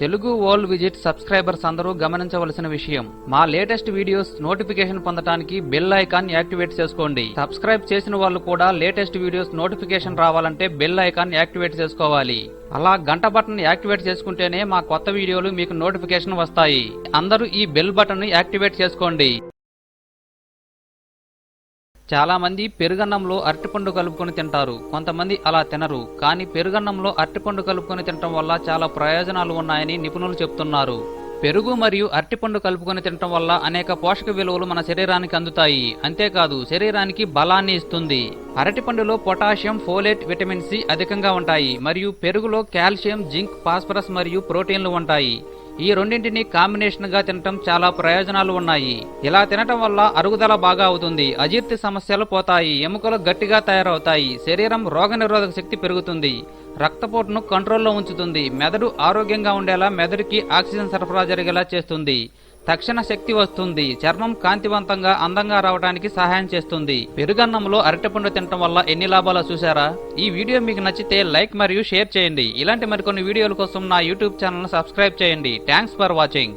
Telugu world visit subscribers అందరూ గమనించవలసిన విషయం. మా లేటెస్ట్ వీడియోస్ నోటిఫికేషన్ పొందడానికి బెల్ ఐకాన్ యాక్టివేట్ చేసుకోండి. సబ్స్క్రైబ్ చేసిన వాళ్ళు కూడా లేటెస్ట్ వీడియోస్ నోటిఫికేషన్ రావాలంటే బెల్ ఐకాన్ యాక్టివేట్ చేసుకోవాలి. అలా గంట బటన్ యాక్టివేట్ చేసుకుంటేనే మా కొత్త వీడియోలు మీకు నోటిఫికేషన్ వస్తాయి. అందరూ ఈ బెల్ బటన్ యాక్టివేట్ చేసుకోండి. చాలామంది పెరుగన్నంలో అరటిపండు కలుపుకొని తింటారు. కొంతమంది అలా తినరు. కానీ పెరుగన్నంలో అరటిపండు కలుపుకొని తినటం వల్ల చాలా ప్రయోజనాలు ఉన్నాయని నిపుణులు చెప్తున్నారు. పెరుగు మరియు అరటిపండు కలుపుకొని తినటం వల్ల అనేక పోషక విలువలు మన శరీరానికి అందుతాయి. అంతేకాదు శరీరానికి బలాన్ని ఇస్తుంది. అరటిపండులో పొటాషియం ఫోలేట్ విటమిన్ సి అధికంగా ఉంటాయి. మరియు పెరుగులో కాల్షియం జింక్ ఫాస్ఫరస్ మరియు ప్రోటీన్లు ఉంటాయి. ఈ రెండింటిని కాంబినేషన్గా తినటం చాలా ప్రయోజనాలు ఉన్నాయి. ఇలా తినటం వల్ల అరుగుదల బాగా అవుతుంది అజీర్తి సమస్యలు పోతాయి ఎముకలు గట్టిగా తయారవుతాయి శరీరం రోగనిరోధక శక్తి పెరుగుతుంది రక్తపోటును కంట్రోల్లో ఉంచుతుంది మెదడు ఆరోగ్యంగా ఉండేలా మెదడుకి ఆక్సిజన్ సరఫరా జరిగేలా చేస్తుంది. తక్షణ శక్తి వస్తుంది. చర్మం కాంతివంతంగా అందంగా రావడానికి సహాయం చేస్తుంది. పెరుగన్నంలో అరటిపండు తినటం వల్ల ఎన్ని లాభాలు చూసారా ఈ వీడియో మీకు నచ్చితే లైక్ మరియు షేర్ చేయండి. ఇలాంటి మరికొన్ని వీడియోల కోసం నా యూట్యూబ్ ఛానల్ సబ్స్క్రైబ్ చేయండి. Thanks for watching.